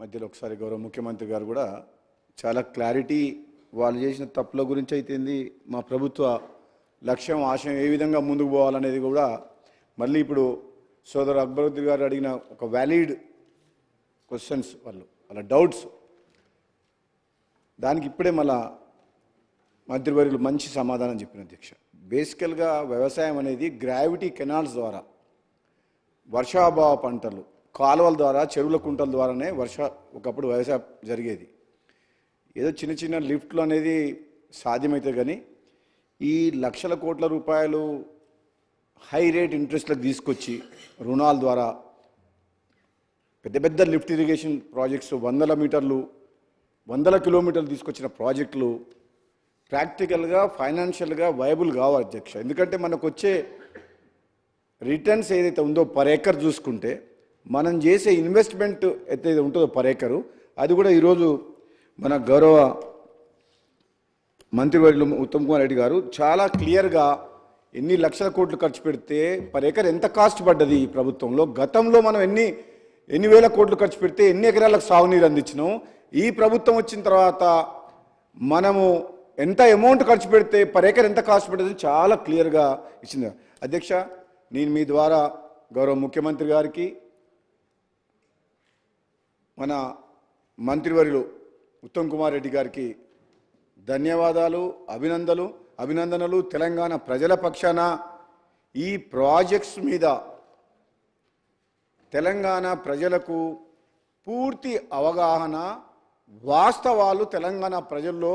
మధ్యలో ఒకసారి గౌరవ ముఖ్యమంత్రి గారు కూడా చాలా క్లారిటీ వాళ్ళు చేసిన తప్పుల గురించి అయితేంది మా ప్రభుత్వ లక్ష్యం ఆశయం ఏ విధంగా ముందుకు పోవాలనేది కూడా మళ్ళీ ఇప్పుడు సోదరు అక్బరుద్దీన్ గారు అడిగిన ఒక వ్యాలిడ్ క్వశ్చన్స్ వాళ్ళు వాళ్ళ డౌట్స్. దానికి ఇప్పుడే మళ్ళా మంత్రివర్యులు మంచి సమాధానం చెప్పిన అధ్యక్ష. బేసికల్గా వ్యవసాయం అనేది గ్రావిటీ కెనాల్స్ ద్వారా వర్షాభావ పంటలు కాలువల ద్వారా చెరువుల కుంటల ద్వారానే వర్ష ఒకప్పుడు వ్యవసాయం జరిగేది. ఏదో చిన్న చిన్న లిఫ్ట్లు అనేది సాధ్యమైతే కానీ ఈ లక్షల కోట్ల రూపాయలు హై రేట్ ఇంట్రెస్ట్లకు తీసుకొచ్చి రుణాల ద్వారా పెద్ద పెద్ద లిఫ్ట్ ఇరిగేషన్ ప్రాజెక్ట్స్ వందల మీటర్లు వందల కిలోమీటర్లు తీసుకొచ్చిన ప్రాజెక్టులు ప్రాక్టికల్గా ఫైనాన్షియల్గా వైబుల్ కావాలి అధ్యక్ష. ఎందుకంటే మనకు వచ్చే రిటర్న్స్ ఏదైతే ఉందో పర్ ఏకర్ చూసుకుంటే మనం చేసే ఇన్వెస్ట్మెంట్ అయితే ఉంటుందో పర్ ఏకరు అది కూడా ఈరోజు మన గౌరవ మంత్రివర్యులు ఉత్తమ్ కుమార్ రెడ్డి గారు చాలా క్లియర్గా ఎన్ని లక్షల కోట్లు ఖర్చు పెడితే పర్ ఎకర్ ఎంత కాస్ట్ పడ్డది ఈ ప్రభుత్వంలో? గతంలో మనం ఎన్ని ఎన్ని వేల కోట్లు ఖర్చు పెడితే ఎన్ని ఎకరాలకు సాగునీరు అందించినాం? ఈ ప్రభుత్వం వచ్చిన తర్వాత మనము ఎంత అమౌంట్ ఖర్చు పెడితే పర్ ఎకర్ ఎంత కాస్ట్ పడ్డది చాలా క్లియర్గా ఇచ్చింది. అధ్యక్ష నేను మీ ద్వారా గౌరవ ముఖ్యమంత్రి గారికి మన మంత్రివర్యులు ఉత్తమ్ కుమార్ రెడ్డి గారికి ధన్యవాదాలు అభినందనలు అభినందనలు. తెలంగాణ ప్రజల పక్షాన ఈ ప్రాజెక్ట్స్ మీద తెలంగాణ ప్రజలకు పూర్తి అవగాహన వాస్తవాలు తెలంగాణ ప్రజల్లో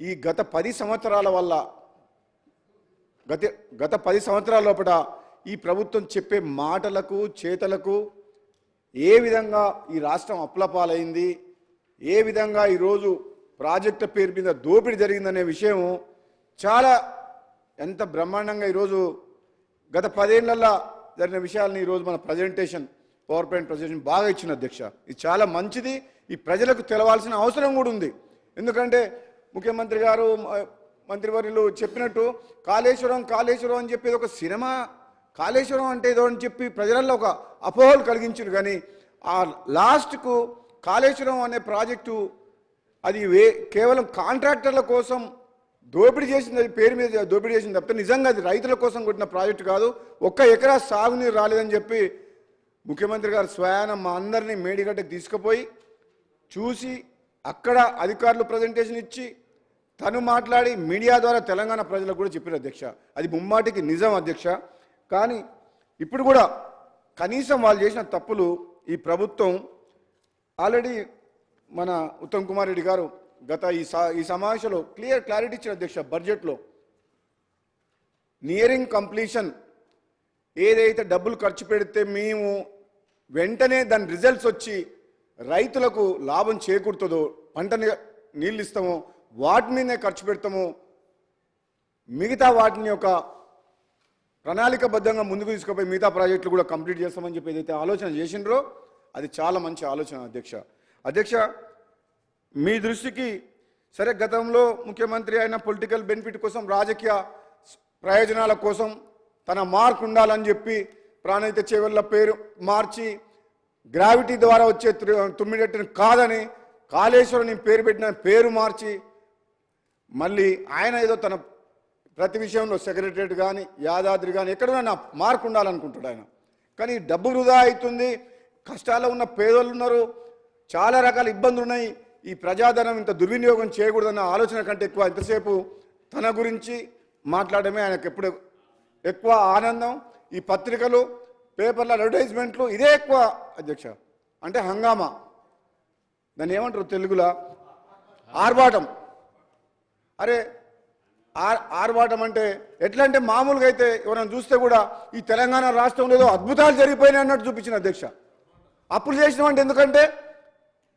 ఈ గత పది సంవత్సరాల వల్ల గత గత పది సంవత్సరాల లోపల ఈ ప్రభుత్వం చెప్పే మాటలకు చేతలకు ఏ విధంగా ఈ రాష్ట్రం అప్లపాలైంది ఏ విధంగా ఈరోజు ప్రాజెక్టు పేరు మీద దోపిడీ జరిగిందనే విషయం చాలా ఎంత బ్రహ్మాండంగా ఈరోజు గత పదేళ్ళలో జరిగిన విషయాలని ఈరోజు మన ప్రజెంటేషన్ పవర్ పాయింట్ ప్రజెంటేషన్ బాగా ఇచ్చిన అధ్యక్ష. ఇది చాలా మంచిది. ఈ ప్రజలకు తెలవాల్సిన అవసరం కూడా ఉంది. ఎందుకంటే ముఖ్యమంత్రి గారు మ- మంత్రివర్యులు చెప్పినట్టు కాళేశ్వరం కాళేశ్వరం అని చెప్పేది ఒక సినిమా కాళేశ్వరం అంటే ఏదో అని చెప్పి ప్రజలలో ఒక అపోహలు కలిగించారు కానీ ఆ లాస్ట్కు కాళేశ్వరం అనే ప్రాజెక్టు అది వే కేవలం కాంట్రాక్టర్ల కోసం దోపిడీ చేసింది అది పేరు మీద దోపిడీ చేసింది తప్పితే నిజంగా అది రైతుల కోసం కొట్టిన ప్రాజెక్టు కాదు. ఒక్క ఎకరా సాగునీరు రాలేదని చెప్పి ముఖ్యమంత్రి గారు స్వయాన మా అందరినీ మేడిగడ్డకు తీసుకుపోయి చూసి అక్కడ అధికారులు ప్రజెంటేషన్ ఇచ్చి తను మాట్లాడి మీడియా ద్వారా తెలంగాణ ప్రజలకు కూడా చెప్పారు అధ్యక్ష. అది ముమ్మాటికి నిజం అధ్యక్ష. కానీ ఇప్పుడు కూడా కనీసం వాళ్ళు చేసిన తప్పులు ఈ ప్రభుత్వం ఆల్రెడీ మన ఉత్తమ్ కుమార్ రెడ్డి గారు గత ఈ సా ఈ సమావేశంలో క్లియర్ క్లారిటీ ఇచ్చిన అధ్యక్ష బడ్జెట్లో. నియరింగ్ కంప్లీషన్ ఏదైతే డబ్బులు ఖర్చు పెడితే మేము వెంటనే దాని రిజల్ట్స్ వచ్చి రైతులకు లాభం చేకూరుతుందో పంటని నీళ్ళు ఇస్తామో వాటి మీదనే ఖర్చు పెడతామో మిగతా వాటిని యొక్క ప్రణాళికబద్ధంగా ముందుకు తీసుకుపోయి మిగతా ప్రాజెక్టులు కూడా కంప్లీట్ చేస్తామని చెప్పి ఏదైతే ఆలోచన చేసిండ్రో అది చాలా మంచి ఆలోచన అధ్యక్ష. అధ్యక్ష మీ దృష్టికి సరే గతంలో ముఖ్యమంత్రి అయిన పొలిటికల్ బెనిఫిట్ కోసం రాజకీయ ప్రయోజనాల కోసం తన మార్క్ ఉండాలని చెప్పి ప్రాణహిత చేవల్ల పేరు మార్చి గ్రావిటీ ద్వారా వచ్చే త్రి- కాదని కాళేశ్వరుని పేరు పెట్టిన పేరు మార్చి మళ్ళీ ఆయన ఏదో తన ప్రతి విషయంలో సెక్రటరేట్ కానీ యాదాద్రి కానీ ఎక్కడైనా నా మార్క్ ఉండాలనుకుంటాడు ఆయన. కానీ డబ్బు వృధా అవుతుంది కష్టాల్లో ఉన్న పేదోళ్ళు ఉన్నారు చాలా రకాల ఇబ్బందులు ఉన్నాయి. ఈ ప్రజాధనం ఇంత దుర్వినియోగం చేయకూడదన్న ఆలోచన కంటే ఎక్కువ ఎంతసేపు తన గురించి మాట్లాడమే ఆయనకు ఎప్పుడు ఎక్కువ ఆనందం. ఈ పత్రికలు పేపర్ల అడ్వర్టైజ్మెంట్లు ఇదే ఎక్కువ అధ్యక్ష. అంటే హంగామా. దాన్ని ఏమంటారు తెలుగులో? ఆర్భాటం. అరే ఆర్భాటం అంటే ఎట్లా అంటే మామూలుగా అయితే ఎవరైనా చూస్తే కూడా ఈ తెలంగాణ రాష్ట్రంలో ఏదో అద్భుతాలు జరిగిపోయినాయి అన్నట్టు చూపించిన అధ్యక్ష. అప్పులు చేసినాం అంటే ఎందుకంటే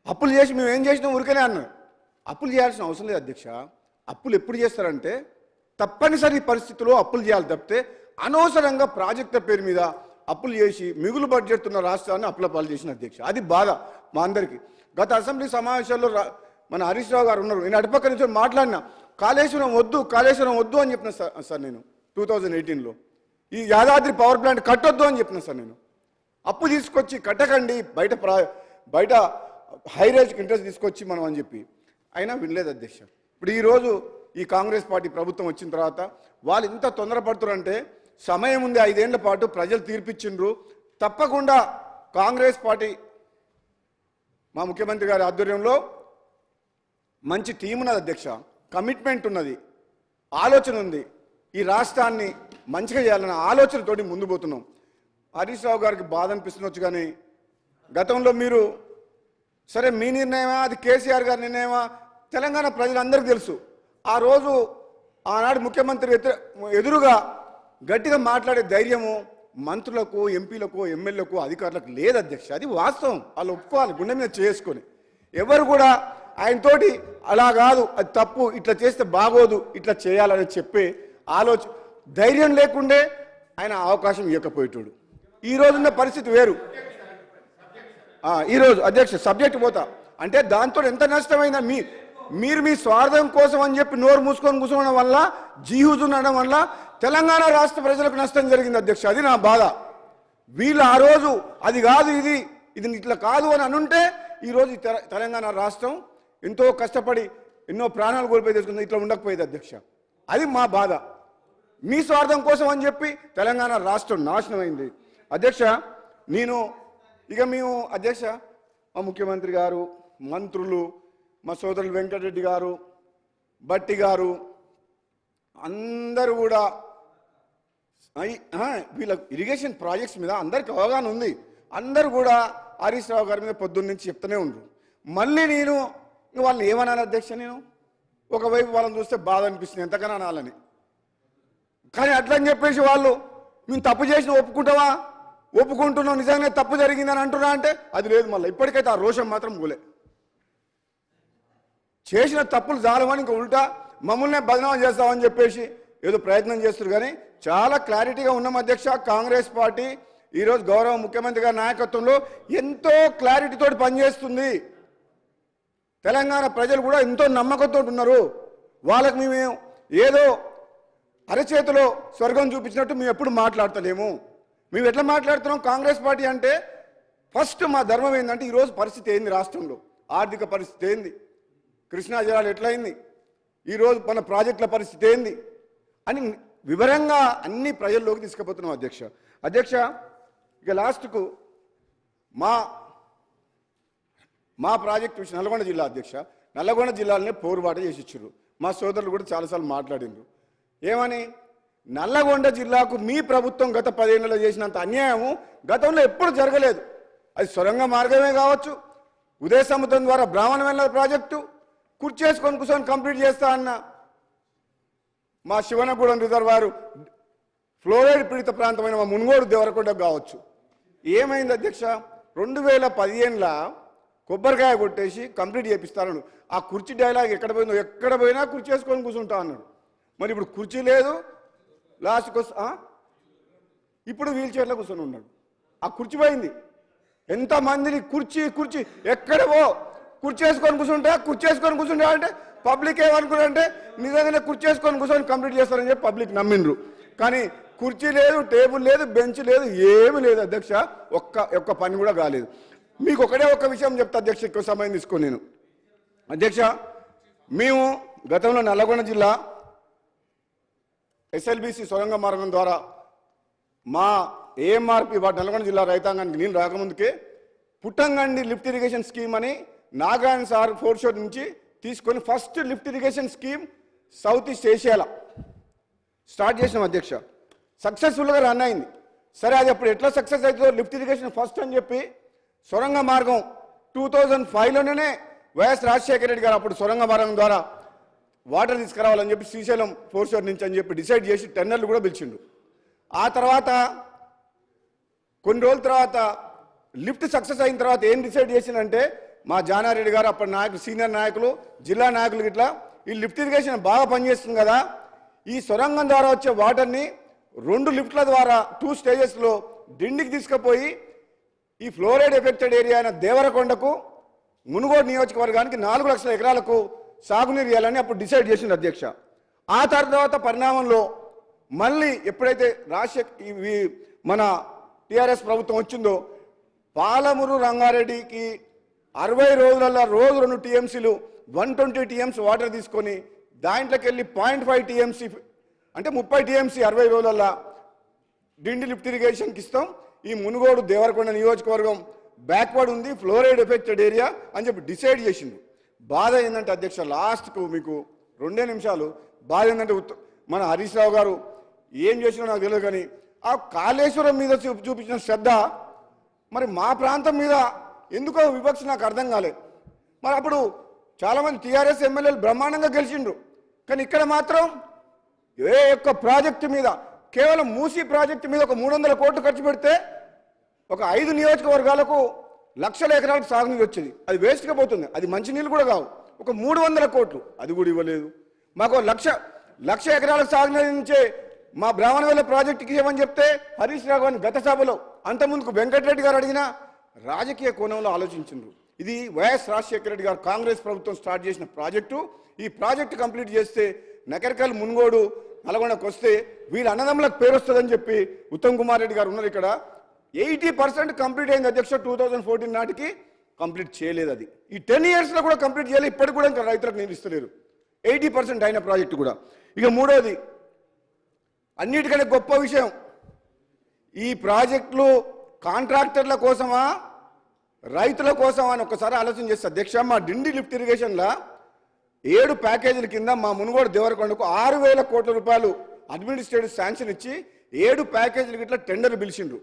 అప్పులు చేసి మేము ఏం చేసినాం ఊరికనే అన్నాం అప్పులు చేయాల్సిన అవసరం లేదు అధ్యక్ష. అప్పులు ఎప్పుడు చేస్తారంటే తప్పనిసరి పరిస్థితుల్లో అప్పులు చేయాలి తప్పితే అనవసరంగా ప్రాజెక్టుల పేరు మీద అప్పులు చేసి మిగులు బడ్జెట్ ఉన్న రాష్ట్రాన్ని అప్పుల పాలు చేసిన అధ్యక్ష. అది బాధ మా అందరికీ. గత అసెంబ్లీ సమావేశాల్లో రా- మన హరీష్ రావు గారు ఉన్నారు. నేను అటుపక్క నుంచి మాట్లాడినా. కాళేశ్వరం వద్దు కాళేశ్వరం వద్దు అని చెప్పిన సార్ సార్ నేను టూ థౌజండ్ ఎయిటీన్లో ఈ యాదాద్రి పవర్ ప్లాంట్ కట్టొద్దు అని చెప్పిన సార్ నేను. అప్పు తీసుకొచ్చి కట్టకండి బయట ప్రా బయట హై రేజ్కి ఇంట్రెస్ట్ తీసుకొచ్చి మనం అని చెప్పి. అయినా వినలేదు అధ్యక్ష. ఇప్పుడు ఈరోజు ఈ కాంగ్రెస్ పార్టీ ప్రభుత్వం వచ్చిన తర్వాత వాళ్ళు ఇంత తొందరపడుతున్నారంటే సమయం ఉంది ఐదేళ్ళ పాటు ప్రజలు తీర్పిచ్చిండ్రు. తప్పకుండా కాంగ్రెస్ పార్టీ మా ముఖ్యమంత్రి గారి ఆధ్వర్యంలో మంచి టీం ఉన్నది అధ్యక్ష. కమిట్మెంట్ ఉన్నది ఆలోచన ఉంది. ఈ రాష్ట్రాన్ని మంచిగా చేయాలన్న ఆలోచనతోటి ముందు పోతున్నాం. హరీష్ రావు గారికి బాధ అనిపిస్తుండొచ్చు కానీ గతంలో మీరు సరే మీ నిర్ణయమా అది కేసీఆర్ గారి నిర్ణయమా తెలంగాణ ప్రజలందరికీ తెలుసు. ఆ రోజు ఆనాడు ముఖ్యమంత్రి ఎదురు ఎదురుగా గట్టిగా మాట్లాడే ధైర్యము మంత్రులకు ఎంపీలకు ఎమ్మెల్యేలకు అధికారులకు లేదు అధ్యక్ష. అది వాస్తవం. వాళ్ళు ఒప్పుకోవాలి గుండె మీద చేసుకొని. ఎవరు కూడా ఆయనతోటి అలా కాదు అది తప్పు ఇట్లా చేస్తే బాగోదు ఇట్లా చేయాలని చెప్పే ఆలోచన ధైర్యం లేకుండే ఆయన అవకాశం ఇవ్వకపోయేటోడు. ఈ రోజున్న పరిస్థితి వేరు. ఈరోజు అధ్యక్ష సబ్జెక్ట్ పోతా. అంటే దాంతో ఎంత నష్టమైందా మీ మీరు మీ స్వార్థం కోసం అని చెప్పి నోరు మూసుకొని కూర్చోవడం వల్ల జీహుజు ఉండడం వల్ల తెలంగాణ రాష్ట్ర ప్రజలకు నష్టం జరిగింది అధ్యక్ష. అది నా బాధ. వీళ్ళు ఆ రోజు అది కాదు ఇది ఇది ఇట్లా కాదు అని అనుంటే ఈరోజు తెల- తెలంగాణ రాష్ట్రం ఎంతో కష్టపడి ఎన్నో ప్రాణాలు కోల్పోయి తెచ్చుకుంది ఇట్లా ఉండకపోయేది అధ్యక్ష. అది మా బాధ. మీ స్వార్థం కోసం అని చెప్పి తెలంగాణ రాష్ట్రం నాశనం అయింది అధ్యక్ష నేను ఇక మేము అధ్యక్ష మా ముఖ్యమంత్రి గారు మంత్రులు మా సోదరులు వెంకటరెడ్డి గారు బట్టి గారు అందరూ కూడా వీళ్ళ ఇరిగేషన్ ప్రాజెక్ట్స్ మీద అందరికి అవగాహన ఉంది. అందరూ కూడా హరీష్ రావు గారి మీద పొద్దున్న నుంచి చెప్తూనే ఉండరు. మళ్ళీ నేను ఇంక వాళ్ళని ఏమనాలి అధ్యక్ష నేను? ఒకవైపు వాళ్ళని చూస్తే బాధ అనిపిస్తుంది ఎంతకన్నా అనాలని. కానీ అట్లని చెప్పేసి వాళ్ళు మేము తప్పు చేసిన ఒప్పుకుంటావా? ఒప్పుకుంటున్నాం నిజంగానే తప్పు జరిగిందని అంటున్నా అంటే అది లేదు మళ్ళీ. ఇప్పటికైతే ఆ రోషం మాత్రం పోలే. చేసిన తప్పులు జాలమని ఇంకా ఉల్టా మమ్మల్నే బదనామం చేస్తామని చెప్పేసి ఏదో ప్రయత్నం చేస్తారు. కానీ చాలా క్లారిటీగా ఉన్నాం అధ్యక్ష కాంగ్రెస్ పార్టీ ఈరోజు గౌరవ ముఖ్యమంత్రి గారి నాయకత్వంలో ఎంతో క్లారిటీతో పనిచేస్తుంది. తెలంగాణ ప్రజలు కూడా ఎంతో నమ్మకంతో ఉన్నారు. వాళ్ళకి మేము ఏదో అరచేతిలో స్వర్గం చూపించినట్టు మేము ఎప్పుడు మాట్లాడతలేము. మేము ఎట్లా మాట్లాడుతున్నాం? కాంగ్రెస్ పార్టీ అంటే ఫస్ట్ మా ధర్మం ఏంటంటే ఈరోజు పరిస్థితి ఏంది రాష్ట్రంలో? ఆర్థిక పరిస్థితి ఏంది? కృష్ణా జలాలు ఎట్లయింది? ఈరోజు మన ప్రాజెక్టుల పరిస్థితి ఏంది? అని వివరంగా అన్ని ప్రజల్లోకి తీసుకుపోతున్నాం అధ్యక్ష. అధ్యక్ష ఇక లాస్ట్కు మా మా ప్రాజెక్ట్ విషయం నల్గొండ జిల్లా అధ్యక్ష నల్లగొండ జిల్లాలోనే పోరుబాట చేసి ఇచ్చారు మా సోదరులు కూడా చాలాసార్లు మాట్లాడిండ్రు. ఏమని? నల్లగొండ జిల్లాకు మీ ప్రభుత్వం గత పదేళ్ళలో చేసినంత అన్యాయము గతంలో ఎప్పుడు జరగలేదు. అది సొరంగ మార్గమే కావచ్చు. ఉదయ సముద్రం ద్వారా బ్రాహ్మణ ప్రాజెక్టు కుర్చేసుకొని కూర్చొని కంప్లీట్ చేస్తా అన్న మా శివనగూడెం రిజర్వారు ఫ్లోరైడ్ పీడిత ప్రాంతమైన మా మునుగోడు దేవరకొండ కావచ్చు. ఏమైంది అధ్యక్ష? రెండు వేల పదిహేనులో కొబ్బరికాయ కొట్టేసి కంప్లీట్ చేపిస్తాను ఆ కుర్చీ డైలాగ్ ఎక్కడ పోయిందో ఎక్కడ పోయినా కుర్చీ వేసుకొని కూర్చుంటా అన్నాడు. మరి ఇప్పుడు కుర్చీ లేదు లాస్ట్కి వస్తా ఇప్పుడు వీల్ చైర్లో కూర్చొని ఉన్నాడు. ఆ కుర్చీ పోయింది. ఎంతమందిని కుర్చీ కుర్చీ ఎక్కడ పో కుర్చీ వేసుకొని కూర్చుంటా కుర్చీ వేసుకొని కూర్చుంటా అంటే పబ్లిక్ ఏమనుకున్నారంటే నిజంగానే కుర్చీ వేసుకొని కూర్చొని కంప్లీట్ చేస్తారని చెప్పి పబ్లిక్ నమ్మిండ్రు. కానీ కుర్చీ లేదు టేబుల్ లేదు బెంచ్ లేదు ఏమీ లేదు అధ్యక్ష ఒక్క ఒక్క పని కూడా కాలేదు. మీకు ఒకటే ఒక విషయం చెప్తా అధ్యక్ష ఎక్కువ సమయం తీసుకొని నేను. అధ్యక్ష మేము గతంలో నల్లగొండ జిల్లా ఎస్ఎల్బిసి సొరంగ మార్గం ద్వారా మా ఏఎంఆర్పి వాటి నల్గొండ జిల్లా రైతాంగానికి నేను రాకముందుకే పుట్టంగండి లిఫ్ట్ ఇరిగేషన్ స్కీమ్ అని నాగాయణ సార్ ఫోర్ షోర్ నుంచి తీసుకొని first lift irrigation scheme South East ఏషియాలో start చేసినాం అధ్యక్ష. సక్సెస్ఫుల్గా రన్ అయింది. సరే అది అప్పుడు ఎట్లా సక్సెస్ అవుతుందో లిఫ్ట్ ఇరిగేషన్ ఫస్ట్ అని చెప్పి సొరంగ మార్గం టూ థౌజండ్ ఫైవ్లోనే వైఎస్ రాజశేఖర రెడ్డి గారు అప్పుడు సొరంగ మార్గం ద్వారా వాటర్ తీసుకురావాలని చెప్పి శ్రీశైలం ఫోర్షోర్ నుంచి అని చెప్పి డిసైడ్ చేసి టెండర్లు కూడా పిలిచిండు. ఆ తర్వాత కొన్ని రోజుల తర్వాత లిఫ్ట్ సక్సెస్ అయిన తర్వాత ఏం డిసైడ్ చేసిందంటే మా జానారెడ్డి గారు అప్పటి నాయకులు సీనియర్ నాయకులు జిల్లా నాయకులు ఇట్లా ఈ లిఫ్ట్ ఇరిగేషన్ బాగా పనిచేస్తుంది కదా ఈ సొరంగం ద్వారా వచ్చే వాటర్ని రెండు లిఫ్ట్ల ద్వారా టూ స్టేజెస్లో డిండికి తీసుకుపోయి ఈ ఫ్లోరైడ్ ఎఫెక్టెడ్ ఏరియా అయిన దేవరకొండకు మునుగోడు నియోజకవర్గానికి నాలుగు లక్షల ఎకరాలకు సాగునీరు ఇవ్వాలని అప్పుడు డిసైడ్ చేసింది అధ్యక్ష. ఆ తర్వాత పరిణామంలో మళ్ళీ ఎప్పుడైతే రాజశేఖర్ మన టీఆర్ఎస్ ప్రభుత్వం వచ్చిందో పాలమూరు రంగారెడ్డికి అరవై రోజులలో రోజు రెండు టీఎంసీలు వన్ ట్వంటీ టీఎంసీ వాటర్ తీసుకొని దాంట్లోకి వెళ్ళి పాయింట్ ఫైవ్ టీఎంసీ అంటే ముప్పై టీఎంసీ అరవై రోజులలో డిండి లిఫ్ట్ ఇరిగేషన్కి ఇస్తాం ఈ మునుగోడు దేవరకొండ నియోజకవర్గం బ్యాక్వర్డ్ ఉంది ఫ్లోరైడ్ ఎఫెక్టెడ్ ఏరియా అని చెప్పి డిసైడ్ చేసిండు. బాధ ఏంటంటే అధ్యక్ష లాస్ట్కు మీకు రెండే నిమిషాలు. బాధ ఏంటంటే ఉత్త- మన హరీష్ రావు గారు ఏం చేసినా నాకు తెలియదు కానీ ఆ కాళేశ్వరం మీద చూపించిన శ్రద్ధ మరి మా ప్రాంతం మీద ఎందుకో వివక్ష నాకు అర్థం కాలేదు. మరి అప్పుడు చాలామంది టీఆర్ఎస్ ఎమ్మెల్యేలు బ్రహ్మాండంగా గెలిచిండ్రు. కానీ ఇక్కడ మాత్రం ఏ ఒక్క ప్రాజెక్టు మీద కేవలం మూసీ ప్రాజెక్టు మీద ఒక మూడు వందల కోట్లు ఖర్చు పెడితే ఒక ఐదు నియోజకవర్గాలకు లక్షల ఎకరాలకు సాగునీరు వచ్చేది. అది వేస్ట్గా పోతుంది. అది మంచినీళ్ళు కూడా కావు. ఒక మూడు వందల కోట్లు. అది కూడా ఇవ్వలేదు. మాకు లక్ష లక్ష ఎకరాలకు సాగునీరు నుంచే మా బ్రాహ్మణవేల ప్రాజెక్టుకి ఏమని చెప్తే హరీష్ రావు గత సభలో అంతకుముందుకు వెంకటరెడ్డి గారు అడిగిన రాజకీయ కోణంలో ఆలోచించిండ్రు. ఇది వైఎస్ రాజశేఖర రెడ్డి గారు కాంగ్రెస్ ప్రభుత్వం స్టార్ట్ చేసిన ప్రాజెక్టు. ఈ ప్రాజెక్టు కంప్లీట్ చేస్తే నకరికల్ మున్గోడు నల్గొండకు వస్తే వీళ్ళ అన్నదమ్ములకు పేరు వస్తుందని చెప్పి ఉత్తమ్ కుమార్ రెడ్డి గారు ఉన్నారు ఇక్కడ. ఎయిటీ పర్సెంట్ కంప్లీట్ అయింది అధ్యక్ష టూ థౌజండ్ ఫోర్టీన్ నాటికి. కంప్లీట్ చేయలేదు అది. ఈ టెన్ ఇయర్స్లో కూడా కంప్లీట్ చేయలేదు ఇప్పటికి కూడా ఇంకా రైతులకు నిర్మిస్తలేరు ఇస్తలేరు. ఎయిటీ పర్సెంట్ అయిన ప్రాజెక్టు కూడా. ఇక మూడోది అన్నిటికంటే గొప్ప విషయం ఈ ప్రాజెక్టులు కాంట్రాక్టర్ల కోసమా రైతుల కోసమా అని ఒకసారి ఆలోచన చేస్తే. అధ్యక్ష మా డిండి లిఫ్ట్ ఇరిగేషన్లో ఏడు ప్యాకేజీల కింద మా మునుగోడు దేవరకొండకు ఆరు వేల కోట్ల రూపాయలు అడ్మినిస్ట్రేటివ్ శాంక్షన్ ఇచ్చి ఏడు ప్యాకేజీలు గిట్ల టెండర్ పిలిచిండ్రు.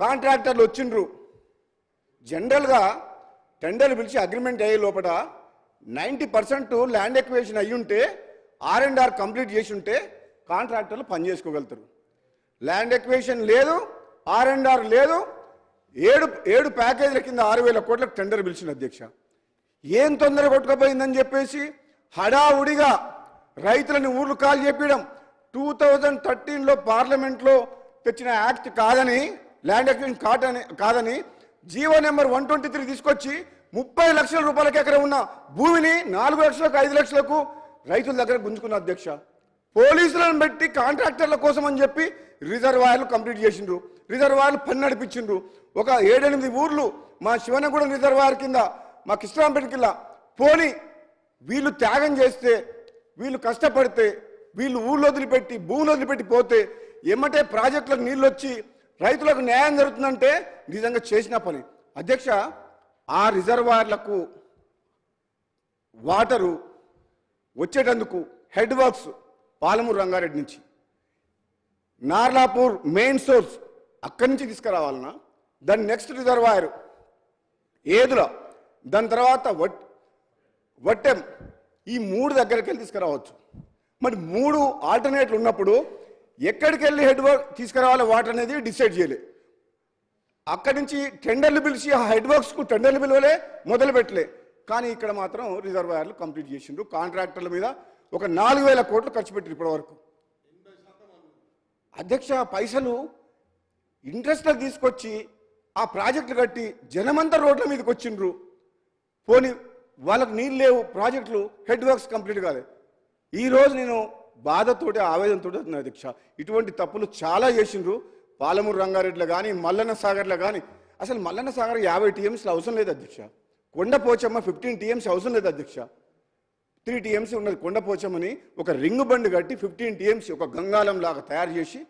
కాంట్రాక్టర్లు వచ్చిండ్రు. జనరల్గా టెండర్లు పిలిచి అగ్రిమెంట్ అయ్యే లోపల నైంటీ పర్సెంట్ ల్యాండ్ ఎక్వేషన్ అయ్యి ఉంటే ఆర్ అండ్ ఆర్ కంప్లీట్ చేసి ఉంటే కాంట్రాక్టర్లు పని చేసుకోగలుగుతారు. ల్యాండ్ ఎక్వేషన్ లేదు ఆర్ అండ్ ఆర్ లేదు ఏడు ఏడు ప్యాకేజీల కింద ఆరు వేల కోట్లకు టెండర్ పిలిచిన అధ్యక్ష. ఏం తొందర కొట్టుకుపోయిందని చెప్పేసి హడావుడిగా రైతులని ఊర్లు కాల్ చెప్పడం టూ థౌజండ్ థర్టీన్లో పార్లమెంట్లో తెచ్చిన యాక్ట్ కాదని ల్యాండ్ ఎక్స్చేంజ్ కాదని కాదని GO number one twenty three తీసుకొచ్చి ముప్పై లక్షల రూపాయలకి ఎక్కడ ఉన్న భూమిని నాలుగు లక్షలకు ఐదు లక్షలకు రైతుల దగ్గర గుంజుకున్న అధ్యక్ష. పోలీసులను పెట్టి కాంట్రాక్టర్ల కోసం అని చెప్పి రిజర్వాయర్లు కంప్లీట్ చేసిండ్రు. రిజర్వాయర్లు పని నడిపించిండ్రు. ఒక ఏడెనిమిది ఊర్లు మా శివనగూడెం రిజర్వాయర్ కింద మా కృష్ణరాంపేట పోని వీళ్ళు త్యాగం చేస్తే వీళ్ళు కష్టపడితే వీళ్ళు ఊళ్ళో వదిలిపెట్టి భూములు వదిలిపెట్టి పోతే ఎమ్మటే ప్రాజెక్టులకు నీళ్ళు వచ్చి రైతులకు న్యాయం జరుగుతుందంటే నిజంగా చేసిన పని. అధ్యక్ష ఆ రిజర్వాయర్లకు వాటరు వచ్చేటందుకు హెడ్ వర్క్స్ పాలమూరు రంగారెడ్డి నుంచి. నార్లాపూర్ మెయిన్ సోర్స్ అక్కడి నుంచి తీసుకురావాలన్నా దాని నెక్స్ట్ రిజర్వాయర్ ఏదులో? దాని తర్వాత వట్ వట్టెం ఈ మూడు దగ్గరికి వెళ్ళి తీసుకురావచ్చు. మరి మూడు ఆల్టర్నేట్లు ఉన్నప్పుడు ఎక్కడికి వెళ్ళి హెడ్ వర్క్ తీసుకురావాలి? వాటర్ అనేది డిసైడ్ చేయలే. అక్కడి నుంచి టెండర్లు పిలిచి ఆ హెడ్ వర్క్స్కు టెండర్లు పిలవలే మొదలు పెట్టలే. కానీ ఇక్కడ మాత్రం రిజర్వాయర్లు కంప్లీట్ చేసిండ్రు. కాంట్రాక్టర్ల మీద ఒక నాలుగు వేల కోట్లు ఖర్చు పెట్టారు ఇప్పటి వరకు. అధ్యక్ష పైసలు ఇంట్రెస్ట్లో తీసుకొచ్చి ఆ ప్రాజెక్టులు కట్టి జనమంతా రోడ్ల మీదకి వచ్చిండ్రు. పోని వాళ్ళకు నీళ్ళు లేవు ప్రాజెక్టులు హెడ్ వర్క్స్ కంప్లీట్ కాలేదు ఈరోజు నేను బాధతోటి ఆవేదనతో నా దీక్ష. ఇటువంటి తప్పులు చాలా చేసిండ్రు. పాలమూరు రంగారెడ్డిలో కానీ మల్లన్న సాగర్లో కానీ అసలు మల్లన్న సాగర్ యాభై టీఎంసీలు అవసరం లేదు అధ్యక్ష కొండపోచమ్మ ఫిఫ్టీన్ టీఎంసీ అవసరం లేదు అధ్యక్ష త్రీ టీఎంసీ ఉన్నది కొండపోచమ్మని ఒక రింగ్ బండి కట్టి ఫిఫ్టీన్ టీఎంసీ ఒక గంగాలం లాగా తయారు చేసి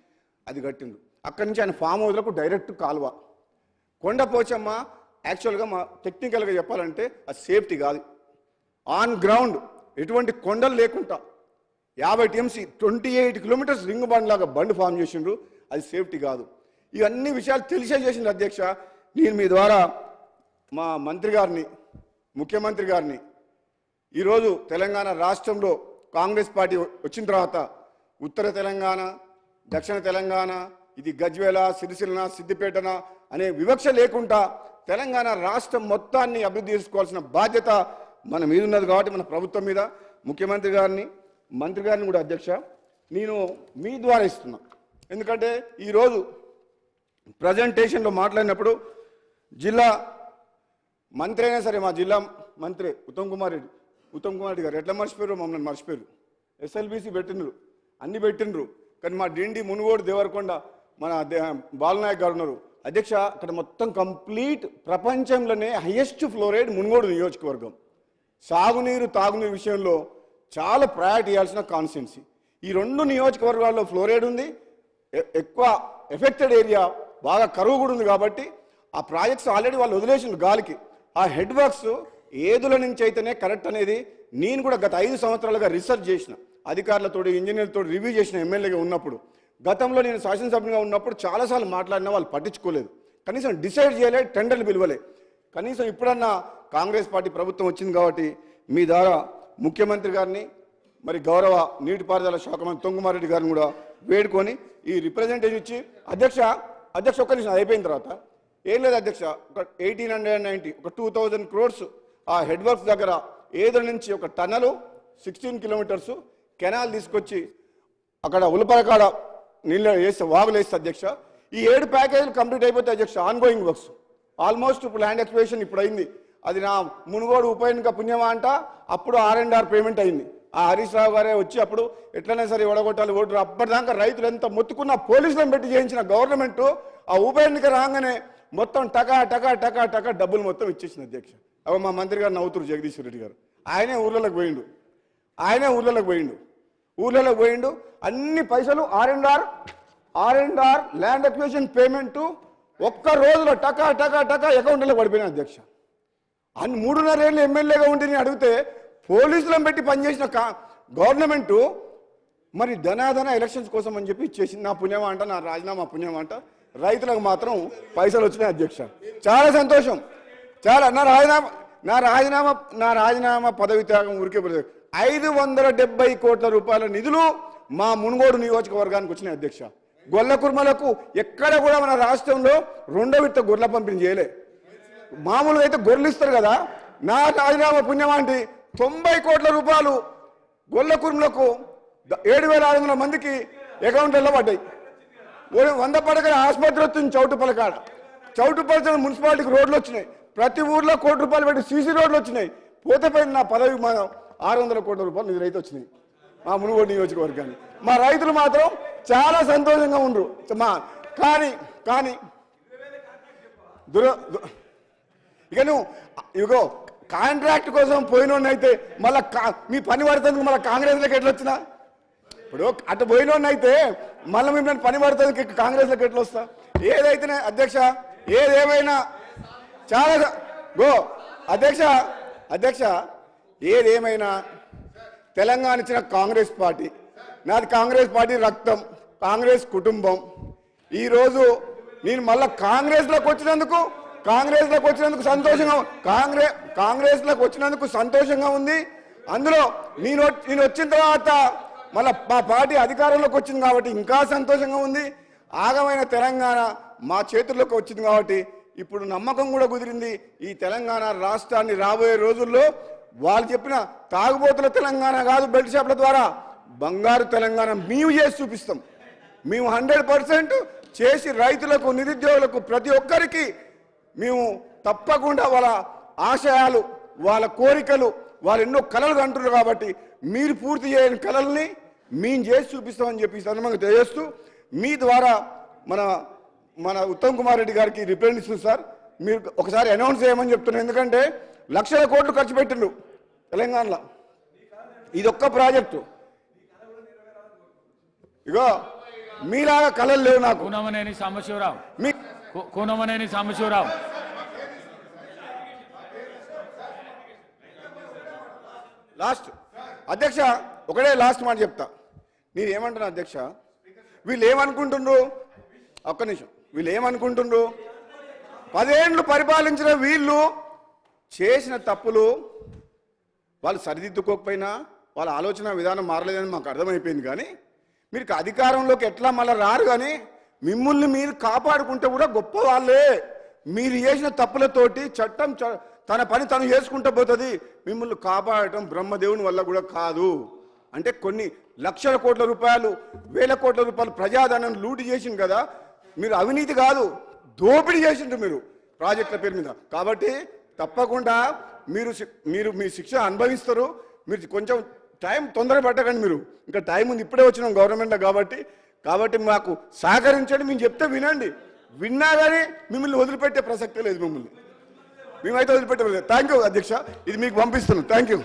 అది కట్టిండు అక్కడి నుంచి ఆయన ఫామ్ హౌస్లకు డైరెక్ట్ కాలువ. కొండపోచమ్మ యాక్చువల్గా మా టెక్నికల్గా చెప్పాలంటే అది సేఫ్టీ కాదు. ఆన్ గ్రౌండ్ ఎటువంటి కొండలు లేకుండా యాభై TMC twenty eight kilometres ring bund లాగా బండి ఫామ్ చేసిండ్రు అది సేఫ్టీ కాదు. ఇవన్నీ విషయాలు తెలిసే చేసిండ్రు అధ్యక్ష. నేను మీ ద్వారా మా మంత్రి గారిని ముఖ్యమంత్రి గారిని ఈరోజు తెలంగాణ రాష్ట్రంలో కాంగ్రెస్ పార్టీ వచ్చిన తర్వాత ఉత్తర తెలంగాణ దక్షిణ తెలంగాణ ఇది గజ్వేల సిరిసిల్ల సిద్దిపేటన అనే వివక్ష లేకుండా తెలంగాణ రాష్ట్రం మొత్తాన్ని అభివృద్ధి చేసుకోవాల్సిన బాధ్యత మన మీద ఉన్నది కాబట్టి మన ప్రభుత్వం మీద. ముఖ్యమంత్రి గారిని మంత్రి గారిని కూడా అధ్యక్ష నేను మీ ద్వారా ఇస్తున్నా. ఎందుకంటే ఈరోజు ప్రజెంటేషన్లో మాట్లాడినప్పుడు జిల్లా మంత్రి అయినా సరే మా జిల్లా మంత్రి ఉత్తమ్ కుమార్ రెడ్డి ఉత్తమ్ కుమార్ రెడ్డి గారు ఎట్లా మర్చిపోయారు? మమ్మల్ని మర్చిపోయారు. ఎస్ఎల్బీసీ పెట్టినరు అన్ని పెట్టినరు కానీ మా డిండి మునుగోడు దేవరకొండ మన దే- బాలనాయక్ గారు ఉన్నారు. అధ్యక్ష అక్కడ మొత్తం కంప్లీట్ ప్రపంచంలోనే హైయెస్ట్ ఫ్లోరైడ్ మున్గోడు నియోజకవర్గం. సాగునీరు తాగునీరు విషయంలో చాలా ప్రయారిటీ ఇవ్వాల్సిన కాన్స్టిట్యున్సీ ఈ రెండు నియోజకవర్గాల్లో ఫ్లోరైడ్ ఉంది. ఎ- ఎక్కువ ఎఫెక్టెడ్ ఏరియా బాగా కరువు కూడా ఉంది కాబట్టి ఆ ప్రాజెక్ట్స్ ఆల్రెడీ వాళ్ళు వదిలేసిండ్రు గాలికి. ఆ హెడ్ వర్క్స్ ఏదుల నుంచి అయితేనే కరెక్ట్ అనేది నేను కూడా గత ఐదు సంవత్సరాలుగా రీసెర్చ్ చేసిన. అధికారులతో ఇంజనీర్లతో రివ్యూ చేసిన ఎమ్మెల్యేగా ఉన్నప్పుడు. గతంలో నేను శాసనసభ్యునిగా ఉన్నప్పుడు చాలాసార్లు మాట్లాడినా వాళ్ళు పట్టించుకోలేదు. కనీసం డిసైడ్ చేయలే టెండర్లు పిలవలే. కనీసం ఇప్పుడన్నా కాంగ్రెస్ పార్టీ ప్రభుత్వం వచ్చింది కాబట్టి మీ ద్వారా ముఖ్యమంత్రి గారిని మరి గౌరవ నీటిపారుదల శాఖ మంత్రి తొంగుమారెడ్డి గారిని కూడా వేడుకొని ఈ రిప్రజెంటేషన్ ఇచ్చి అధ్యక్ష అధ్యక్ష ఒక్క నిమిషం అయిపోయిన తర్వాత ఏం లేదు అధ్యక్ష ఒక ఎయిటీన్ హండ్రెడ్ నైంటీ ఒక టూ థౌజండ్ క్రోర్స్ ఆ హెడ్ వర్క్స్ దగ్గర ఏదో నుంచి ఒక టన్నలు సిక్స్టీన్ కిలోమీటర్స్ కెనాల్ తీసుకొచ్చి అక్కడ ఉలపరకాడ నీళ్ళు వేస్తే వాగులు వేస్తే అధ్యక్ష. ఈ ఏడు ప్యాకేజీలు కంప్లీట్ అయిపోతే అధ్యక్ష ఆన్గోయింగ్ వర్క్స్ ఆల్మోస్ట్ ఇప్పుడు ల్యాండ్ ఎక్స్ప్రెషన్ ఇప్పుడు అయింది. అది నా మునుగోడు ఉప ఎన్నిక పుణ్యమా అంట? అప్పుడు ఆర్ అండ్ ఆర్ పేమెంట్ అయింది. ఆ హరీష్ రావు గారే వచ్చి అప్పుడు ఎట్లనే సరే ఒడగొట్టాలి ఓటు అప్పటిదాకా రైతులు ఎంత మొత్తుకున్న పోలీసులను పెట్టి చేయించిన గవర్నమెంట్ ఆ ఉప ఎన్నిక రాగానే మొత్తం టకా టకా టకా టకా డబ్బులు మొత్తం ఇచ్చేసింది అధ్యక్ష. అవి మా మంత్రి గారు నవ్వుతురు జగదీశ్వర రెడ్డి గారు. ఆయనే ఊర్లలోకి పోయిండు. ఆయనే ఊర్లలోకి పోయిండు. ఊర్లలో పోయిండు. అన్ని పైసలు R and R R and R land acquisition payment ఒక్క రోజులో టకా టకా టకా అకౌంట్లో పడిపోయిన అధ్యక్ష. అన్ని మూడున్నర ఏళ్ళు ఎమ్మెల్యేగా ఉండి నేను అడిగితే పోలీసులను పెట్టి పనిచేసిన గవర్నమెంటు మరి ధనాధన ఎలక్షన్స్ కోసం అని చెప్పి చేసింది నా పుణ్యమా అంట నా రాజీనామా పుణ్యమా అంట. రైతులకు మాత్రం పైసలు వచ్చినాయి అధ్యక్ష. చాలా సంతోషం. చాలా నా రాజీనామా నా రాజీనామా నా రాజీనామా పదవి త్యాగం ఊరికే పడదు. ఐదు వందల డెబ్బై కోట్ల రూపాయల నిధులు మా మునుగోడు నియోజకవర్గానికి వచ్చినాయి అధ్యక్ష. గొల్ల కుర్మలకు ఎక్కడ కూడా మన రాష్ట్రంలో రెండో విడత గొర్రెల పంపిణీ చేయలే. మామూలుగా అయితే గొర్రెలు ఇస్తారు కదా నా రాజీనామా పుణ్యమాంటి తొంభై కోట్ల రూపాయలు గొల్ల కుర్మలకు ఏడు వేల ఆరు వందల మందికి అకౌంట్లలో పడ్డాయి. వంద పడకల ఆసుపత్రి వచ్చింది చౌటుపలకాడ చౌటుపలక మున్సిపాలిటీకి రోడ్లు వచ్చినాయి. ప్రతి ఊర్లో కోటి రూపాయలు పెట్టి సీసీ రోడ్లు వచ్చినాయి. పోతే నా పదవి మనం ఆరు వందల కోట్ల రూపాయలు నిధులు అయితే వచ్చినాయి. మా మునుగోడు నియోజకవర్గాన్ని. మా రైతులు మాత్రం చాలా సంతోషంగా ఉండరు. మా కానీ కానీ దుర దు- ఇక నువ్వు ఇగో కాంట్రాక్ట్ కోసం పోయినోడినైతే మళ్ళా కా- మీ పని పడుతుంది మళ్ళీ కాంగ్రెస్లోకి ఎట్లా వచ్చినా? ఇప్పుడు అటు పోయినోడినైతే మళ్ళీ మిమ్మల్ని పని పడుతుంది కాంగ్రెస్లోకి ఎట్లా వస్తా? ఏదైతేనే అధ్యక్ష ఏదేమైనా చాలా గో అధ్యక్ష అధ్యక్ష ఏదేమైనా తెలంగాణ ఇచ్చిన కాంగ్రెస్ పార్టీ. నాది కాంగ్రెస్ పార్టీ రక్తం కాంగ్రెస్ కుటుంబం. ఈరోజు నేను మళ్ళా కాంగ్రెస్లోకి వచ్చినందుకు కాంగ్రెస్లోకి వచ్చినందుకు సంతోషంగా కాంగ్రెస్ కాంగ్రెస్లోకి వచ్చినందుకు సంతోషంగా ఉంది. అందులో నేను నేను వచ్చిన తర్వాత మళ్ళీ మా పార్టీ అధికారంలోకి వచ్చింది కాబట్టి ఇంకా సంతోషంగా ఉంది. ఆగమైన తెలంగాణ మా చేతుల్లోకి వచ్చింది కాబట్టి ఇప్పుడు నమ్మకం కూడా కుదిరింది. ఈ తెలంగాణ రాష్ట్రాన్ని రాబోయే రోజుల్లో వాళ్ళు చెప్పిన తాగుబోతుల తెలంగాణ కాదు బెల్ట్ షాప్ల ద్వారా బంగారు తెలంగాణ మేము చేసి చూపిస్తాం. మేము హండ్రెడ్ పర్సెంట్ చేసి రైతులకు నిరుద్యోగులకు ప్రతి ఒక్కరికి మేము తప్పకుండా వాళ్ళ ఆశయాలు వాళ్ళ కోరికలు వాళ్ళు ఎన్నో కళలు అంటున్నారు కాబట్టి మీరు పూర్తి చేయని కళల్ని మేము చేసి చూపిస్తామని చెప్పి సందర్భంగా తెలియజేస్తూ మీ ద్వారా మన మన ఉత్తమ్ కుమార్ రెడ్డి గారికి రిప్రజెంటేషన్ సార్. మీరు ఒకసారి అనౌన్స్ చేయమని చెప్తున్నాను ఎందుకంటే లక్షల కోట్లు ఖర్చు పెట్టిండు తెలంగాణలో. ఇది ఒక్క ప్రాజెక్టు. ఇగో మీలాగా కళలు లేవు నాకు. కూనమనేని సాంబశివరావు. మీ కూనమనేని సాంబశివరావు. లాస్ట్. అధ్యక్ష ఒకటే లాస్ట్ మాట చెప్తా. నేను ఏమంటున్నా అధ్యక్ష? వీళ్ళు ఏమనుకుంటుండ్రు ఒక్క నిమిషం. వీళ్ళు ఏమనుకుంటుండ్రు పదేండ్లు పరిపాలించిన వీళ్ళు చేసిన తప్పులు వాళ్ళు సరిదిద్దుకోకపోయినా వాళ్ళ ఆలోచన విధానం మారలేదని మాకు అర్థమైపోయింది కానీ మీరు అధికారంలోకి ఎట్లా మళ్ళీ రారు కానీ మిమ్మల్ని మీరు కాపాడుకుంటే కూడా గొప్ప వాళ్ళే. మీరు చేసిన తప్పులతోటి చట్టం చ- తన పని తను చేసుకుంటూ పోతుంది. మిమ్మల్ని కాపాడటం బ్రహ్మదేవుని వల్ల కూడా కాదు. అంటే కొన్ని లక్షల కోట్ల రూపాయలు వేల కోట్ల రూపాయలు ప్రజాధనం లూటి చేసింది కదా. మీరు అవినీతి కాదు దోపిడీ చేసిండ్రు మీరు ప్రాజెక్టుల పేరు మీద. కాబట్టి తప్పకుండా మీరు మీరు మీ శిక్ష అనుభవిస్తారు. మీరు కొంచెం టైం తొందర పట్టకండి మీరు. ఇంకా టైం ఉంది ఇప్పుడే వచ్చినాం గవర్నమెంట్లో కాబట్టి. కాబట్టి మాకు సహకరించండి మేము చెప్తే వినండి. విన్నా కానీ మిమ్మల్ని వదిలిపెట్టే ప్రసక్తే లేదు మిమ్మల్ని. మేమైతే వదిలిపెట్టే థ్యాంక్ యూ అధ్యక్ష. ఇది మీకు పంపిస్తున్నాం థ్యాంక్ యూ